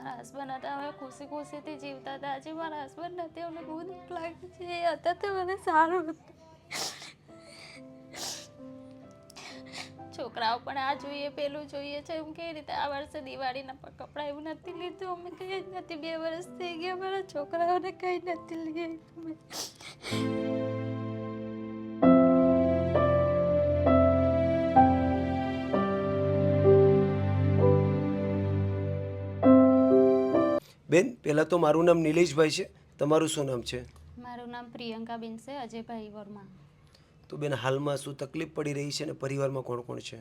મારા હસબન્ડ હતા. અમે ખુશી ખુશીથી જીવતા હતા. આજે મારા હસબન્ડ નથી. અમને બહુ દુઃખ લાગે છે. એ હતા તો મને સારું હતું. છોકરાઓ પણ આ જોઈએ, પેલું જોઈએ છે. એમ કેવી રીતે આ વર્ષે દિવાળીના કપડાં એવું નથી લીધું? અમે કંઈ જ નથી. બે વર્ષ થઈ ગયા. મારા છોકરાઓને કંઈ નથી લઈ બેન પહેલાં તો મારું નામ નિલેશભાઈ છે. તમારું શું નામ છે? મારું નામ પ્રિયંકાબેન છે અજયભાઈ વર્મા. તો બેન હાલમાં શું તકલીફ પડી રહી છે અને પરિવારમાં કોણ કોણ છે?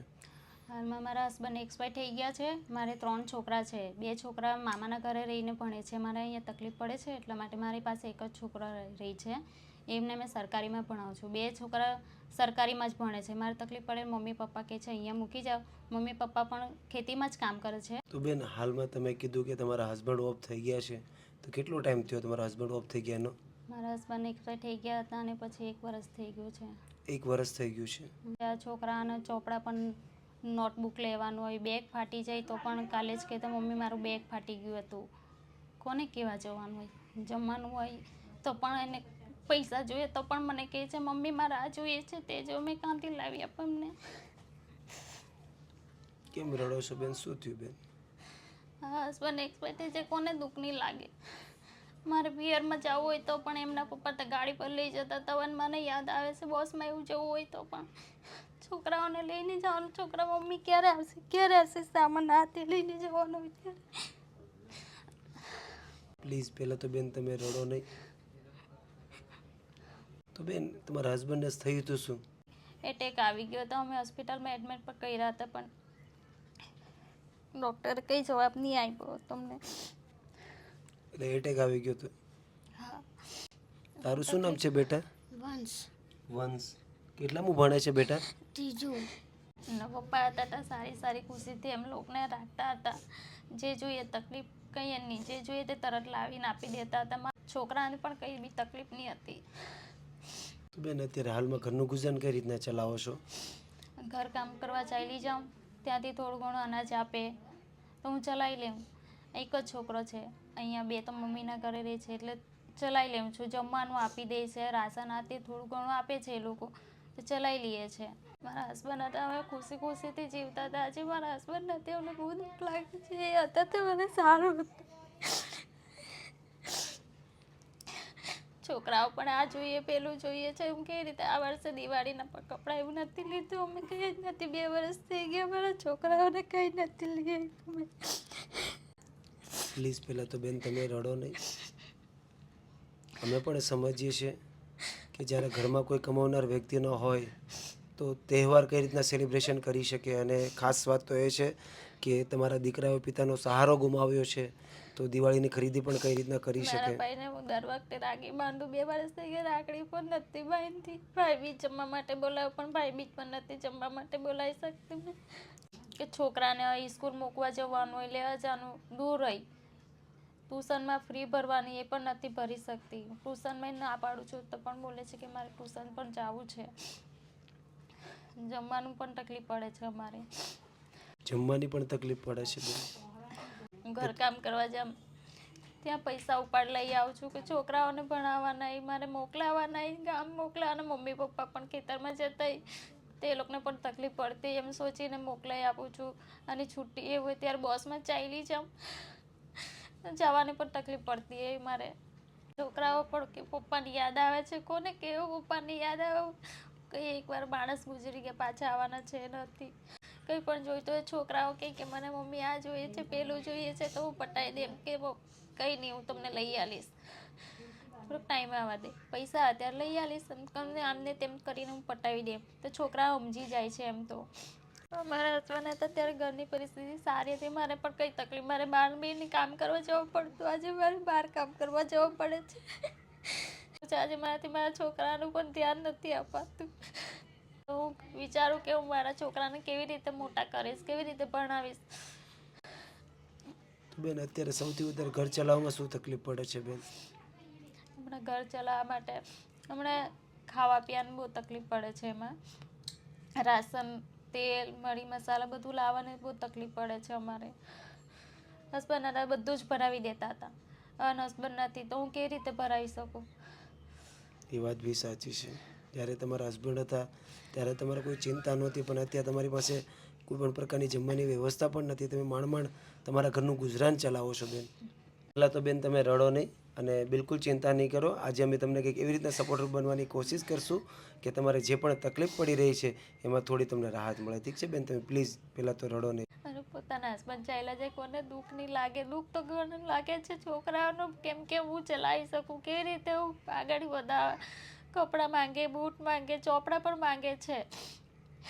હાલમાં મારા હસબન્ડ એક્સપાયર થઈ ગયા છે. મારે ત્રણ છોકરા છે. બે છોકરા મામાના ઘરે રહીને ભણે છે. મારે અહીંયા તકલીફ પડે છે એટલા માટે મારી પાસે એક જ છોકરો રહી છે. એમને મેં સરકારીમાં ભણાવું છું. બે છોકરા સરકારીમાં જ ભણે છે. મારે તકલીફ પડે મમ્મી પપ્પા કે છે અહીંયા મૂકી જાઓ. મમ્મી પપ્પા પણ ખેતીમાં જ કામ કરે છે. તો બેન હાલમાં તમે કીધું કે તમારા હસબન્ડ ઓફ થઈ ગયા છે. તો કેટલો ટાઈમ થયો તમારા હસબન્ડ ઓફ થઈ ગયાનો મારા હસબન્ડ એક્સપાયર થઈ ગયા હતા અને પછી એક વર્ષ થઈ ગયું છે. એક વર્ષ થઈ ગયું છે. આ છોકરાના ચોપડા પણ નોટબુક લેવાનું હોય બેગ ફાટી જાય તો પણ કાલે જ કહેતા મમ્મી મારું બેગ ફાટી ગયું હતું. કોને કહેવા જવાનું હોય? જમવાનું હોય તો પણ એને પૈસા જોઈએ તો પણ મને કહે છે મમ્મી મારે આ જોઈએ છે તે જો મેં ક્યાંથી લાવી આપો અમને કેમ રડો છો બેન? શું થયું બેન? હસબન્ડ એક્સપાયર છે કોને દુઃખ નહીં લાગે મારે પિયરમાં જવું હોય તો પણ એમના પપ્પા તો ગાડી પર લઈ જતા હતા અને મને યાદ આવે છે બોસમાં એવું જવું હોય તો પણ. છોકરાઓને લઈને જવાનું છોકરા મમ્મી ક્યારે આવશે? ક્યારે આવશે? સામાન હાથે લઈને જવાનું વિચાર. પ્લીઝ પહેલાં તો બેન તમે રડો નહીં. તો બેન તમારા હસબન્ડને થયું તો શું? એટેક આવી ગયો તો અમે હોસ્પિટલમાં એડમિટ પણ કર્યા હતા પણ ડૉક્ટરે કંઈ જવાબ નહીં આપ્યો તમને. એટલે એટેક આવી ગયો તો? હા. તારું શું નામ છે બેટા? વંશ. વંશ. કેટલામું ભણે છે બેટા? ત્રીજું. એમના પપ્પા હતા તા સારી સારી ખુશીથી એમ લોકોને રાખતા હતા. જે જોઈએ તકલીફ કંઈ નહીં જે જોઈએ તે તરત લાવીને આપી દેતા હતા. મારા છોકરાને પણ કંઈ બી તકલીફ નહીં હતી. તો બેન, અત્યારે હાલમાં ઘરનું ગુજરાન કઈ રીતના ચલાવો છો? ઘર કામ કરવા ચાલી જાઉં. ત્યાંથી થોડું ઘણું અનાજ આપે. તો હું ચલાવી લઉં. એક જ છોકરો છે. અહીંયા બે તો મમ્મીના ઘરે રહે છે એટલે ચલાવી લઉં છું. જમવાનું આપી દે છે રાશન આતે થોડું ઘણું આપે છે એ લોકો. તો ચલાવી લઈએ છે. મારા હસબન્ડ હતા અમે ખુશી ખુશીથી જીવતા હતા. આજે મારા હસબન્ડ નથી અમને બહુ દુઃખ લાગે છે. એ હતા તો મને સારું હતું. છોકરાઓ પણ આ જોઈએ, પેલું જોઈએ છે. એમ કેવી રીતે આ વર્ષે દિવાળીના કપડાં એવું નથી લીધું? અમે કંઈ જ નથી. બે વર્ષ થઈ ગયા મારા છોકરાઓને કંઈ નથી લઈ પ્લીઝ પહેલાં તો બેન તમે રડો નહીં. અમે પણ સમજીએ છીએ કે જ્યારે ઘરમાં કોઈ કમાવનાર વ્યક્તિ ન હોય, તો તહેવાર કઈ રીતના સેલિબ્રેશન કરી શકે? અને ખાસ વાત તો એ છે કે તમારા દીકરાઓ પિતાનો સહારો ગુમાવ્યો છે. તો દિવાળીની ખરીદી પણ કઈ રીતના કરી મારા શકે? ભાઈને હું દર વખતે રાખી બાંધું. બે વર્ષ થઈ ગયા રાખડી પણ નથી બાંધી. ભાઈ બીજ જમવા માટે બોલાવ્યો પણ ભાઈ બીજ પણ નથી જમવા માટે બોલાવી શકતી કે છોકરાને સ્કૂલ મૂકવા જવાનું હોય લેવા જવાનું દૂર રહી ટ્યુશનમાં ફ્રી ભરવાની એ પણ નથી ભરી શકતી. ટ્યુશનમાં ના પાડું છું તો પણ બોલે છે કે મારે ટ્યુશન પણ જવું છે. જમવાનું પણ તકલીફ પડે છે અમારે. જમવાની પણ તકલીફ પડે છે ઘરકામ કરવા જામ, ત્યાં પૈસા ઉપાડ લઈ આવું છું કે છોકરાઓને ભણાવવા નહીં મારે મોકલાવવા નહીં ગામ મોકલાવાના મમ્મી પપ્પા પણ ખેતરમાં જતા તે લોકોને પણ તકલીફ પડતી એમ સોચીને મોકલાઈ આપું છું. અને છુટ્ટી એ હોય ત્યારે બસમાં ચાલી જાઉં. જવાની પણ તકલીફ પડતી એ મારે. છોકરાઓ પણ કે પપ્પાની યાદ આવે છે. કોને કેવું પપ્પાની યાદ આવે? કઈ એકવાર માણસ ગુજરી ગયા, પાછા આવવાના છે, નથી. કંઈ પણ જોઈતું હોય છોકરાઓ કહે કે મને મમ્મી આ જોઈએ છે, પેલું જોઈએ છે, તો હું પટાઈ દે. કે કંઈ નહીં, હું તમને લઈ આવીશ થોડોક ટાઈમ આવવા દે. પૈસા અત્યારે લઈ આવીશ તમને આમને તેમ કરીને હું પટાવી દે. તો છોકરા સમજી જાય છે એમ તો. મારા હસબન્ડ હતા ત્યારે ઘરની પરિસ્થિતિ સારી હતી. મારે પણ કંઈ તકલીફ, મારે બહાર બી કામ કરવા જવું પડતું. આજે મારે બહાર કામ કરવા જવું પડે છે. આજે મારાથી મારા છોકરાનું પણ ધ્યાન નથી અપાતું. હું વિચારું કે હું મારા છોકરાને કેવી રીતે મોટા કરીશ કેવી રીતે ભણાવીશ? બેન અત્યારે સૌથી વધારે ઘર ચલાવવામાં શું તકલીફ પડે છે બેન? હમણાં ઘર ચલાવવા માટે હમણાં ખાવા પીવાની બહુ તકલીફ પડે છે એમાં. રાશન તેલ મરી મસાલા બધું લાવવાની બહુ તકલીફ પડે છે અમારે. હસબન્ડ હતા બધું જ ભરાવી દેતા હતા. અને હસબન્ડ નથી તો હું કેવી રીતે ભરાવી શકું? એ વાત બી સાચી છે. જ્યારે તમારા હસબન્ડ હતા, ત્યારે તમારે કોઈ ચિંતા નહોતી, પણ અત્યારે તમારી પાસે કોઈ પણ પ્રકારની જમવાની વ્યવસ્થા પણ નથી. તમે માંડ માંડ તમારા ઘરનું ગુજરાન ચલાવો છો, બેન. પહેલાં તો, બેન, તમે રડો નહીં અને બિલકુલ ચિંતા નહીં કરો. આજે અમે તમને કંઈક એવી રીતના સપોર્ટર બનવાની કોશિશ કરશું કે તમારે જે પણ તકલીફ પડી રહી છે, એમાં થોડી તમને રાહત મળે. ઠીક છે, બેન? તમે પ્લીઝ પહેલાં તો રડો નહીં. અને પોતાના હસબન્ડ ચાલ્યા જાય કોને દુઃખ નહીં લાગે. દુઃખ તો ઘણું લાગે છે. છોકરાઓનું કેમ કે હું ચલાવી શકું? કેવી રીતે હું આગળ વધાર કપડાં માંગે બૂટ માંગે ચોપડા પણ માંગે છે.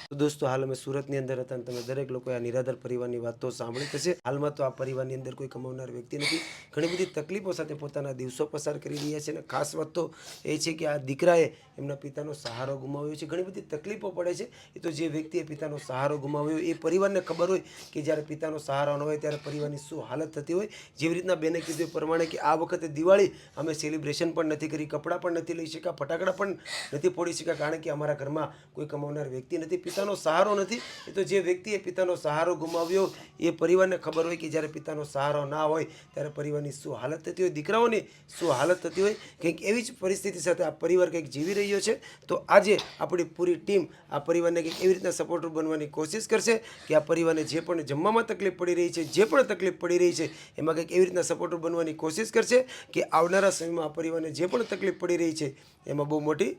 તો દોસ્તો, હાલ અમે સુરતની અંદર હતા તમે દરેક લોકોએ આ નિરાધાર પરિવારની વાત તો સાંભળી થશે હાલમાં તો આ પરિવારની અંદર કોઈ કમાવનાર વ્યક્તિ નથી. ઘણી બધી તકલીફો સાથે પોતાના દિવસો પસાર કરી રહ્યા છે અને ખાસ વાત તો એ છે કે આ દીકરાએ એમના પિતાનો સહારો ગુમાવ્યો છે. ઘણી બધી તકલીફો પડે છે. એ તો જે વ્યક્તિએ પિતાનો સહારો ગુમાવ્યો, એ પરિવારને ખબર હોય કે જ્યારે પિતાનો સહારો ન હોય ત્યારે પરિવારની શું હાલત થતી હોય. જેવી રીતના બેને કીધું પ્રમાણે કે આ વખતે દિવાળી, અમે સેલિબ્રેશન પણ નથી કરી, કપડાં પણ નથી લઈ શક્યા, ફટાકડા પણ નથી ફોડી શક્યા, કારણ કે અમારા ઘરમાં કોઈ કમાવનાર વ્યક્તિ નથી. પિતાનો સહારો નથી, એ તો જે વ્યક્તિએ પિતાનો સહારો ગુમાવ્યો, એ પરિવારને ખબર હોય કે જ્યારે પિતાનો સહારો ના હોય, ત્યારે પરિવારની શું હાલત થતી હોય, દીકરાઓની શું હાલત થતી હોય, કંઈક એવી જ પરિસ્થિતિ સાથે આ પરિવાર કંઈક જીવી રહ્યો છે, તો આજે આપણી પૂરી ટીમ આ પરિવારને કંઈક એવી રીતના સપોર્ટર બનવાની કોશિશ કરશે કે આ પરિવારને જે પણ જમવામાં તકલીફ પડી રહી છે, જે પણ તકલીફ પડી રહી છે, એમાં કંઈક એવી રીતના સપોર્ટર બનવાની કોશિશ કરશે કે આવનારા સમયમાં આ પરિવારને જે પણ તકલીફ પડી રહી છે, એમાં બહુ મોટી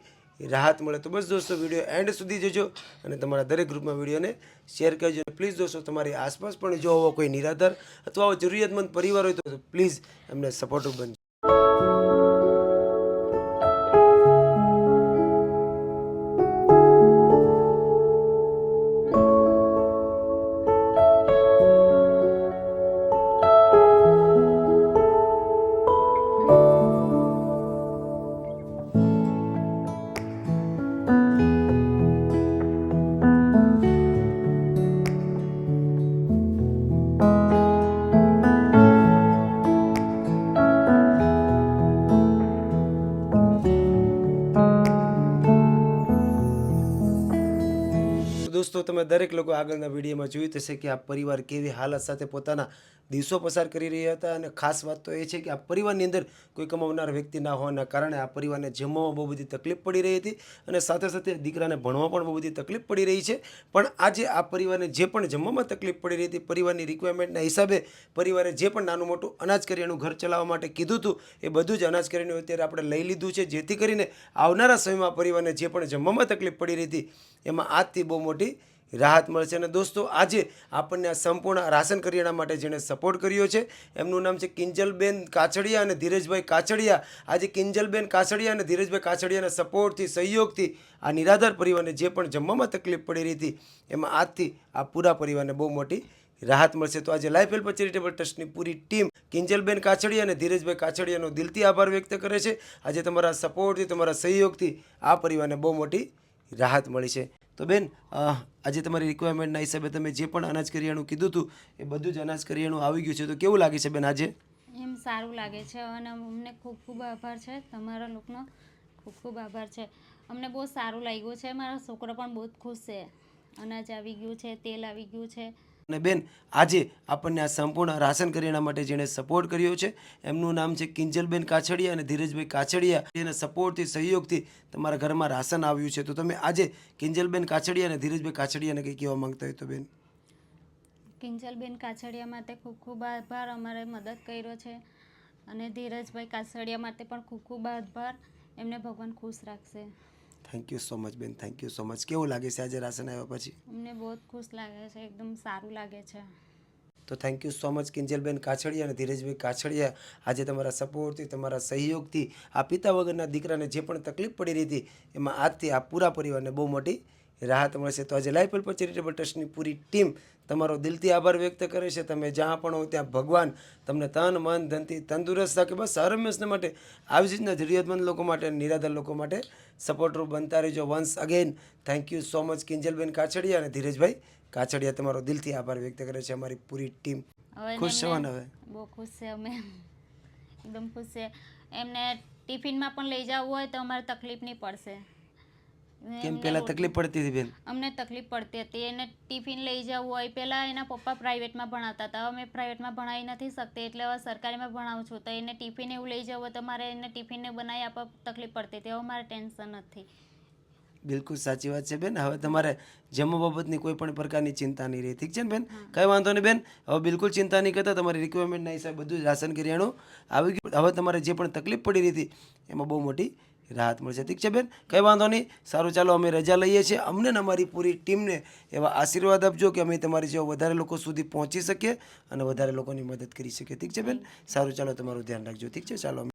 રાહત મળે તો બસ દોસ્તો વીડિયો એન્ડ સુધી જોજો અને તમારા દરેક ગ્રુપમાં વિડીયોને શેર કરજો પ્લીઝ દોસ્તો તમારી આસપાસ પણ જો આવો કોઈ નિરાધાર અથવા જરૂરિયાતમંદ પરિવાર હોય તો પ્લીઝ એમને સપોર્ટ બનજો. તમે દરેક લોકો આગળના વિડીયોમાં જોયું થશે કે આ પરિવાર કેવી હાલત સાથે પોતાના દિવસો પસાર કરી રહ્યા હતા અને ખાસ વાત તો એ છે કે આ પરિવારની અંદર કોઈ કમાવનાર વ્યક્તિ ના હોવાના કારણે આ પરિવારને જમવામાં બહુ બધી તકલીફ પડી રહી હતી અને સાથે સાથે દીકરાને ભણવામાં પણ બહુ બધી તકલીફ પડી રહી છે. પણ આજે આ પરિવારને જે પણ જમવામાં તકલીફ પડી રહી હતી, પરિવારની રિક્વાયરમેન્ટના હિસાબે પરિવારે જે પણ નાનું મોટું અનાજ કરિયાણું ઘર ચલાવવા માટે કીધું હતું, એ બધું જ અનાજ કરીને અત્યારે આપણે લઈ લીધું છે. જેથી કરીને આવનારા સમયમાં પરિવારને જે પણ જમવામાં તકલીફ પડી રહી હતી, એમાં આજથી બહુ મોટી રાહત મળશે. અને દોસ્તો, આજે આપણને આ સંપૂર્ણ રાશન કરિયાણા માટે જેણે સપોર્ટ કર્યો છે, એમનું નામ છે કિંજલબેન કાછડિયા અને ધીરજભાઈ કાછડિયા. આજે કિંજલબેન કાછડિયા અને ધીરજભાઈ કાછડિયાના સપોર્ટથી સહયોગથી આ નિરાધાર પરિવારને જે પણ જમવામાં તકલીફ પડી રહી હતી, એમાં આજથી આ પૂરા પરિવારને બહુ મોટી રાહત મળશે. તો આજે લાઈફ હેલ્પ ચેરિટેબલ ટ્રસ્ટની પૂરી ટીમ કિંજલબેન કાછડિયા અને ધીરજભાઈ કાછડિયાનો દિલથી આભાર વ્યક્ત કરે છે. આજે તમારા સપોર્ટથી તમારા સહયોગથી આ પરિવારને બહુ મોટી રાહત મળી છે. તો બેન આજે તમારી રિક્વાયરમેન્ટના હિસાબે તમે જે પણ અનાજ કરિયાણું કીધું હતું, એ બધું જ અનાજ કરિયાણું આવી ગયું છે. તો કેવું લાગે છે બેન આજે? એમ સારું લાગે છે અને અમને ખૂબ ખૂબ આભાર છે તમારા લોકોનો ખૂબ ખૂબ આભાર છે. અમને બહુ સારું લાગ્યું છે. મારા છોકરો પણ બહુ જ ખુશ છે. અનાજ આવી ગયું છે, તેલ આવી ગયું છે. અને બેન, આજે આપણને આ સંપૂર્ણ રાશન કરિયાણા માટે જેણે સપોર્ટ કર્યો છે, એમનું નામ છે કિંજલબેન કાછડિયા અને ધીરજભાઈ કાછડિયા. એના સપોર્ટથી સહયોગથી તમારા ઘરમાં રાશન આવ્યું છે. તો તમે આજે કિંજલબેન કાછડિયા અને ધીરજભાઈ કાછડિયાને કંઈ કહેવા માંગતા હોય તો બેન? કિંજલબેન કાછડિયા માટે ખૂબ ખૂબ આભાર. અમારે મદદ કર્યો છે અને ધીરજભાઈ કાછડિયા માટે પણ ખૂબ ખૂબ આભાર. એમને ભગવાન ખુશ રાખશે. થેન્ક યુ સો મચ બેન. થેન્ક યુ સો મચ કેવું લાગે છે આજે રાશન આવ્યા પછી? અમને બહુ જ ખુશ લાગે છે. એકદમ સારું લાગે છે. તો thank you so much Kinjalben Kachhadiya અને ધીરજભાઈ કાછડિયા. આજે તમારા સપોર્ટથી તમારા સહયોગથી આ પિતા વગરના દીકરાને જે પણ તકલીફ પડી રહી હતી એમાં આજથી આ પૂરા પરિવારને બહુ મોટી રાહત મળશે. તો આજે લાઈફ હેલ્પર ચેરિટેબલ ટ્રસ્ટની પૂરી ટીમ તમારો દિલથી આભાર વ્યક્ત કરે છે. તમે જ્યાં પણ હો ત્યાં ભગવાન તમને તન મન ધનથી તંદુરસ્ત રાખે. બસ હર માટે આવી જ રીતના જરૂરિયાતમંદ લોકો માટે નિરાધાર લોકો માટે સપોર્ટરૂપ બનતા રહેજો. Once again thank you so much Kinjalben Kachhadiya અને ધીરજભાઈ કાછડિયા તમારો દિલથી આભાર વ્યક્ત કરે છે. અમારી પૂરી ટીમ ખુશ છો હવે. બહુ ખુશ છે અમે. એકદમ ખુશ છે. એમને ટિફિનમાં પણ લઈ જવું હોય તો અમારે તકલીફ નહીં પડશે. કેમ પેલા તકલીફ પડતી હતી બેન? અમને તકલીફ પડતી હતી. એને ટિફિન લઈ જવું હોય પેલા એના પપ્પા પ્રાઇવેટમાં ભણાવતા હતા. હવે મેં પ્રાઇવેટમાં ભણાવી નથી શકતી એટલે હવે સરકારીમાં ભણાવું છું. તો એને ટિફિન એવું લઈ જવું તો મારે એને ટિફિનને બનાવી આપવા તકલીફ પડતી હતી. હવે મારે ટેન્શન નથી. બિલકુલ સાચી વાત છે બેન. હવે તમારે જમવા બાબતની કોઈ પણ પ્રકારની ચિંતા નહીં રહી. ઠીક છે ને બેન? કંઈ વાંધો નહીં બેન. હવે બિલકુલ ચિંતા નહીં કરતા. તમારી રિક્વાયરમેન્ટના હિસાબે બધું જ રાશન કરિયાણું આવી ગયું. હવે તમારે જે પણ તકલીફ પડી રહી હતી એમાં બહુ મોટી રાહત મળશે ઠીક છે બેન? કંઈ વાંધો નહીં. સારું, ચાલો અમે રજા લઈએ છીએ. અમને અમારી પૂરી ટીમને એવા આશીર્વાદ આપજો કે અમે તમારી જેવા વધારે લોકો સુધી પહોંચી શકીએ અને વધારે લોકોની મદદ કરી શકીએ. ઠીક છે બેન? સારું, ચાલો તમારું ધ્યાન રાખજો. ઠીક છે? ચાલો